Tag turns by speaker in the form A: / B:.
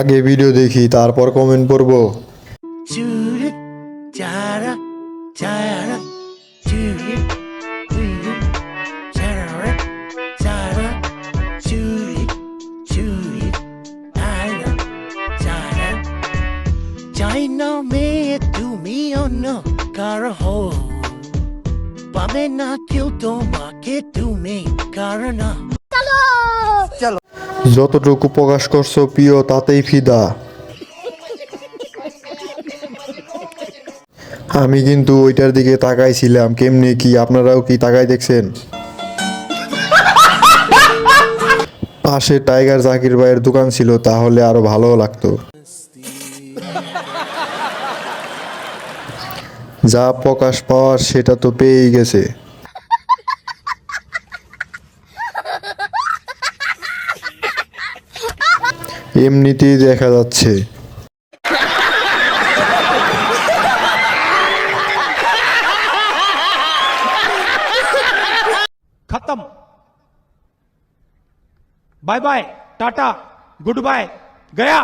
A: আগে ভিডিও দেখি তারপর কমেন্ট পড়ব
B: Shoot it, jara, jara, shoot it, shoot it, jara, jara, shoot it, shoot it, jara, jara. China me তুমি হো পাবে না কেউ তোমাকে তুমি কারণ
A: যতটুকু প্রকাশ করছ প্রিয়, তাতেই ফিদা। আমি কিন্তু ওইটার দিকে তাকাইছিলাম, কেমনি কি আপনারাও কি তাকাই দেখছেন? পাশে টাইগার জাকির ভাইয়ের দোকান ছিল, তাহলে আরও ভালো লাগতো। যা প্রকাশ পাওয়ার সেটা তো পেয়েই গেছে। এমনিতেই দেখা যাচ্ছে।
C: খতম। Bye bye tata good bye Gaya.